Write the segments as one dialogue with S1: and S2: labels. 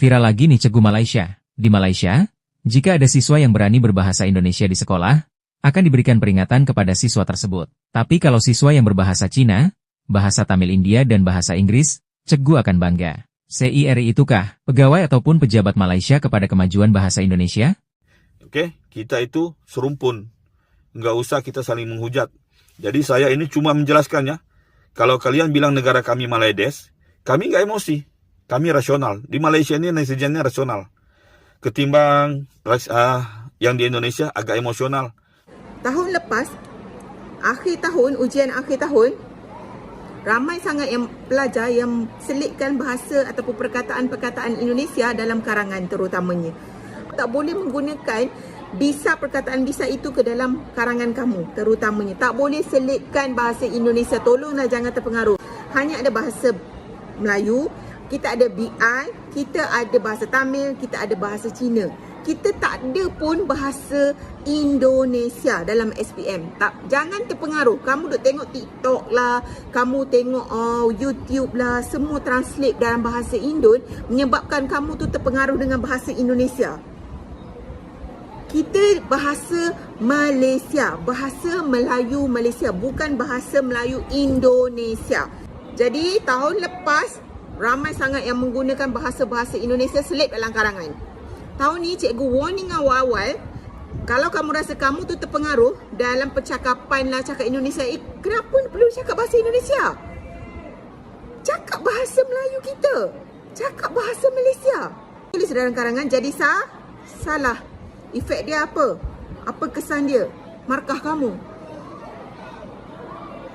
S1: Viral lagi nih Cegu Malaysia. Di Malaysia, jika ada siswa yang berani berbahasa Indonesia di sekolah, akan diberikan peringatan kepada siswa tersebut. Tapi kalau siswa yang berbahasa Cina, bahasa Tamil India dan bahasa Inggris, Cegu akan bangga. CIRI itukah pegawai ataupun pejabat Malaysia kepada kemajuan bahasa Indonesia?
S2: Okey, kita itu serumpun. Enggak usah kita saling menghujat. Jadi saya ini cuma menjelaskannya. Kalau kalian bilang negara kami Malaydes, kami enggak emosi. Kami rasional. Di Malaysia ini netizennya rasional. Ketimbang uh, yang di Indonesia agak emosional.
S3: Tahun lepas, akhir tahun, ujian akhir tahun, ramai sangat yang pelajar yang selitkan bahasa ataupun perkataan-perkataan Indonesia dalam karangan terutamanya. Tak boleh menggunakan bisa perkataan bisa itu ke dalam karangan kamu terutamanya. Tak boleh selitkan bahasa Indonesia. Tolonglah jangan terpengaruh. Hanya ada bahasa Melayu, kita ada BI, kita ada bahasa Tamil, kita ada bahasa Cina. Kita tak ada pun bahasa Indonesia dalam SPM. Tak jangan terpengaruh. Kamu duk tengok TikTok lah, kamu tengok oh, YouTube lah, semua translate dalam bahasa Indon menyebabkan kamu tu terpengaruh dengan bahasa Indonesia. Kita bahasa Malaysia, bahasa Melayu Malaysia, bukan bahasa Melayu Indonesia. Jadi tahun lepas ramai sangat yang menggunakan bahasa-bahasa Indonesia selip dalam karangan. Tahun ni cikgu warning awal-awal, kalau kamu rasa kamu tu terpengaruh dalam percakapan lah cakap Indonesia, eh, kenapa perlu cakap bahasa Indonesia? Cakap bahasa Melayu kita. Cakap bahasa Malaysia. Tulis dalam karangan jadi sah, salah. Efek dia apa? Apa kesan dia? Markah kamu.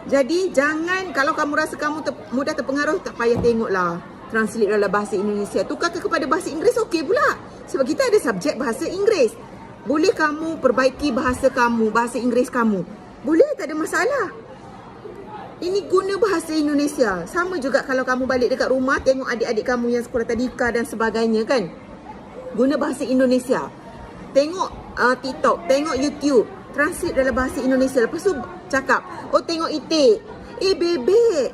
S3: Jadi jangan kalau kamu rasa kamu ter, mudah terpengaruh tak payah tengoklah translate dalam bahasa Indonesia. Tukar ke kepada bahasa Inggeris okey pula. Sebab kita ada subjek bahasa Inggeris. Boleh kamu perbaiki bahasa kamu, bahasa Inggeris kamu. Boleh tak ada masalah. Ini guna bahasa Indonesia. Sama juga kalau kamu balik dekat rumah tengok adik-adik kamu yang sekolah tadika dan sebagainya kan. Guna bahasa Indonesia. Tengok uh, TikTok, tengok YouTube translate dalam bahasa Indonesia. Lepas tu cakap, oh tengok itik. Eh bebek.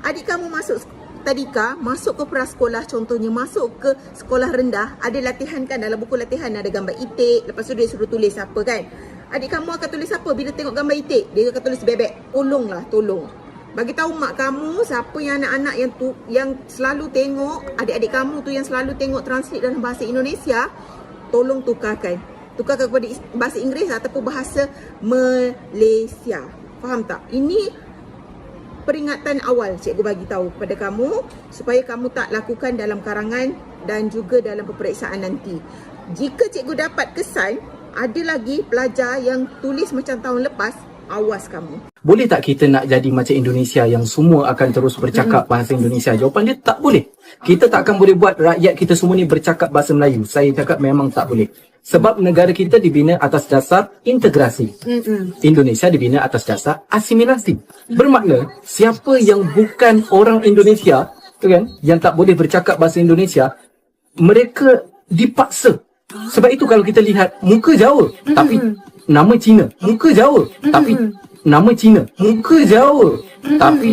S3: Adik kamu masuk tadika, masuk ke prasekolah contohnya, masuk ke sekolah rendah, ada latihan kan dalam buku latihan ada gambar itik. Lepas tu dia suruh tulis apa kan. Adik kamu akan tulis apa bila tengok gambar itik? Dia akan tulis bebek. Tolonglah, tolong. Bagi tahu mak kamu siapa yang anak-anak yang tu yang selalu tengok adik-adik kamu tu yang selalu tengok translate dalam bahasa Indonesia, tolong tukarkan tukar kepada bahasa Inggeris ataupun bahasa Malaysia. Faham tak? Ini peringatan awal cikgu bagi tahu kepada kamu supaya kamu tak lakukan dalam karangan dan juga dalam peperiksaan nanti. Jika cikgu dapat kesan ada lagi pelajar yang tulis macam tahun lepas, awas kamu.
S4: Boleh tak kita nak jadi macam Indonesia yang semua akan terus bercakap hmm. bahasa Indonesia? Jawapan dia tak boleh. Kita tak akan boleh buat rakyat kita semua ni bercakap bahasa Melayu. Saya cakap memang tak boleh. Sebab negara kita dibina atas dasar integrasi. Mm-mm. Indonesia dibina atas dasar asimilasi. Bermakna siapa yang bukan orang Indonesia, kan, yang tak boleh bercakap bahasa Indonesia, mereka dipaksa. Sebab itu kalau kita lihat muka Jawa mm-hmm. tapi nama Cina, muka Jawa mm-hmm. tapi nama Cina, muka Jawa mm-hmm. tapi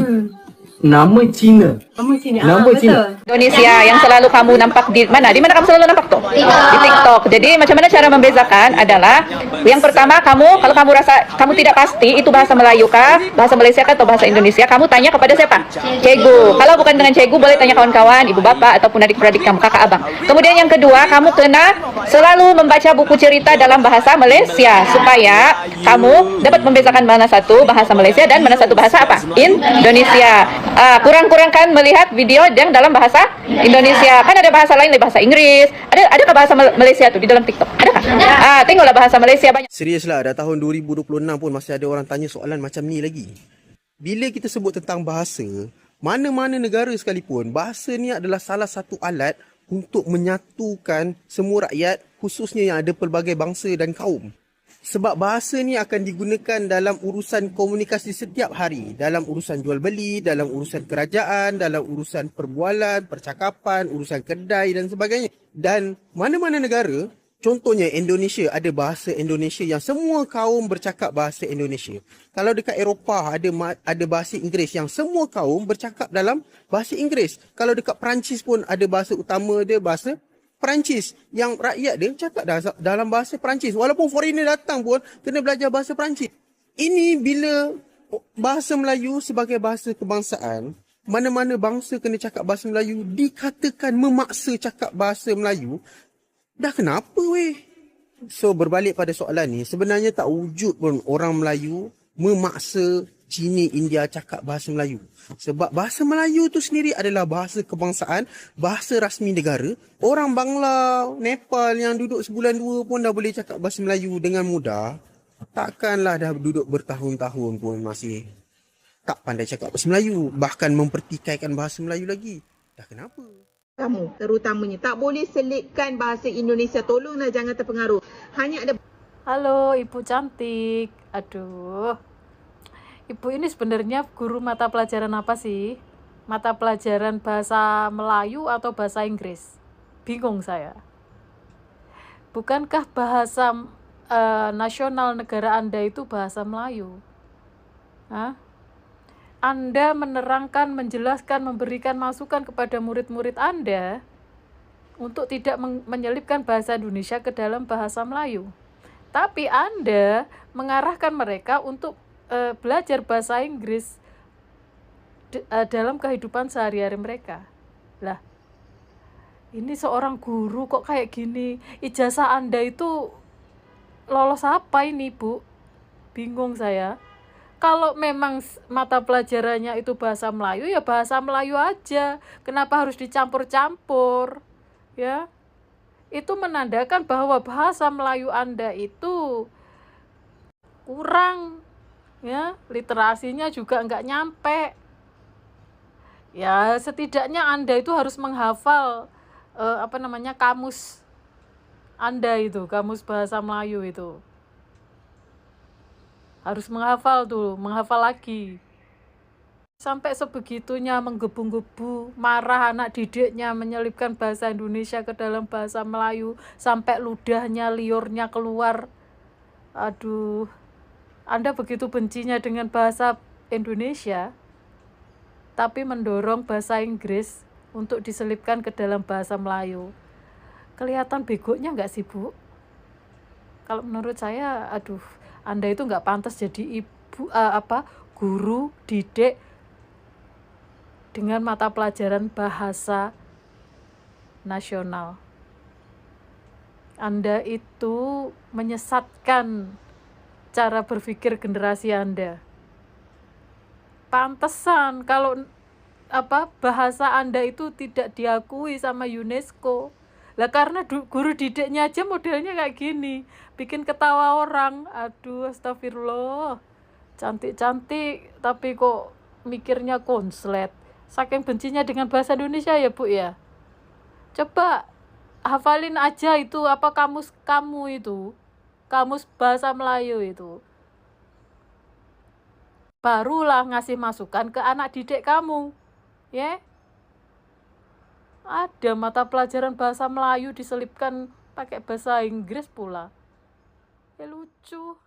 S4: nama Cina.
S5: Nama Cina.
S4: Nama
S5: ah,
S4: Cina.
S6: Indonesia yang selalu kamu nampak di mana? Di mana kamu selalu nampak tu? Di TikTok. Jadi macam mana cara membezakan adalah yang pertama kamu kalau kamu rasa kamu tidak pasti itu bahasa Melayu kah, bahasa Malaysia kah atau bahasa Indonesia, kamu tanya kepada siapa? Cikgu. Kalau bukan dengan cikgu boleh tanya kawan-kawan, ibu bapa ataupun adik-beradik kamu, kakak abang. Kemudian yang kedua, kamu kena selalu membaca buku cerita dalam bahasa Malaysia supaya kamu dapat membezakan mana satu bahasa Malaysia dan mana satu bahasa apa? Indonesia. Uh, kurang-kurangkan melihat video yang dalam bahasa Indonesia. Kan ada bahasa lain, bahasa Inggris. Ada adakah bahasa Malaysia tu di dalam TikTok? Adakah? Ah, tengoklah bahasa Malaysia banyak.
S7: Serius lah, dah tahun 2026 pun masih ada orang tanya soalan macam ni lagi. Bila kita sebut tentang bahasa, mana-mana negara sekalipun, bahasa ni adalah salah satu alat untuk menyatukan semua rakyat, khususnya yang ada pelbagai bangsa dan kaum. Sebab bahasa ni akan digunakan dalam urusan komunikasi setiap hari. Dalam urusan jual beli, dalam urusan kerajaan, dalam urusan perbualan, percakapan, urusan kedai dan sebagainya. Dan mana-mana negara, contohnya Indonesia ada bahasa Indonesia yang semua kaum bercakap bahasa Indonesia. Kalau dekat Eropah ada ada bahasa Inggeris yang semua kaum bercakap dalam bahasa Inggeris. Kalau dekat Perancis pun ada bahasa utama dia bahasa Perancis yang rakyat dia cakap dalam bahasa Perancis walaupun foreigner datang pun kena belajar bahasa Perancis. Ini bila bahasa Melayu sebagai bahasa kebangsaan mana-mana bangsa kena cakap bahasa Melayu dikatakan memaksa cakap bahasa Melayu dah kenapa weh? So berbalik pada soalan ni sebenarnya tak wujud pun orang Melayu memaksa Cina India cakap bahasa Melayu. Sebab bahasa Melayu tu sendiri adalah bahasa kebangsaan, bahasa rasmi negara. Orang Bangla, Nepal yang duduk sebulan dua pun dah boleh cakap bahasa Melayu dengan mudah. Takkanlah dah duduk bertahun-tahun pun masih tak pandai cakap bahasa Melayu. Bahkan mempertikaikan bahasa Melayu lagi. Dah kenapa?
S3: Kamu terutamanya tak boleh selitkan bahasa Indonesia. Tolonglah jangan terpengaruh. Hanya ada
S5: Halo, Ibu cantik. Aduh. Ibu ini sebenarnya guru mata pelajaran apa sih? Mata pelajaran bahasa Melayu atau bahasa Inggris? Bingung saya. Bukankah bahasa eh, nasional negara Anda itu bahasa Melayu? Hah? Anda menerangkan, menjelaskan, memberikan masukan kepada murid-murid Anda untuk tidak men- menyelipkan bahasa Indonesia ke dalam bahasa Melayu. Tapi Anda mengarahkan mereka untuk eh, belajar bahasa Inggris eh, dalam kehidupan sehari-hari mereka. Lah, ini seorang guru kok kayak gini. Ijazah Anda itu lolos apa ini, Bu? Bingung saya. Kalau memang mata pelajarannya itu bahasa Melayu, ya bahasa Melayu aja. Kenapa harus dicampur-campur? Ya, itu menandakan bahwa bahasa Melayu Anda itu kurang ya literasinya juga nggak nyampe. Ya setidaknya anda itu harus menghafal eh, apa namanya kamus anda itu kamus bahasa Melayu itu. Harus menghafal tuh menghafal lagi. Sampai sebegitunya menggebu-gebu marah anak didiknya menyelipkan bahasa Indonesia ke dalam bahasa Melayu sampai ludahnya liurnya keluar. Aduh anda begitu bencinya dengan bahasa Indonesia, tapi mendorong bahasa Inggris untuk diselipkan ke dalam bahasa Melayu. Kelihatan begonya nggak sih, Bu? Kalau menurut saya, aduh, Anda itu nggak pantas jadi ibu, eh, apa, guru, didik dengan mata pelajaran bahasa nasional. Anda itu menyesatkan cara berpikir generasi Anda. Pantesan kalau apa bahasa Anda itu tidak diakui sama UNESCO. Lah karena guru didiknya aja modelnya kayak gini, bikin ketawa orang. Aduh, astagfirullah. Cantik-cantik tapi kok mikirnya konslet. Saking bencinya dengan bahasa Indonesia ya, Bu ya. Coba hafalin aja itu apa kamus kamu itu kamus bahasa Melayu itu. Barulah ngasih masukan ke anak didik kamu. Ya. Ada mata pelajaran bahasa Melayu diselipkan pakai bahasa Inggris pula. Ya lucu.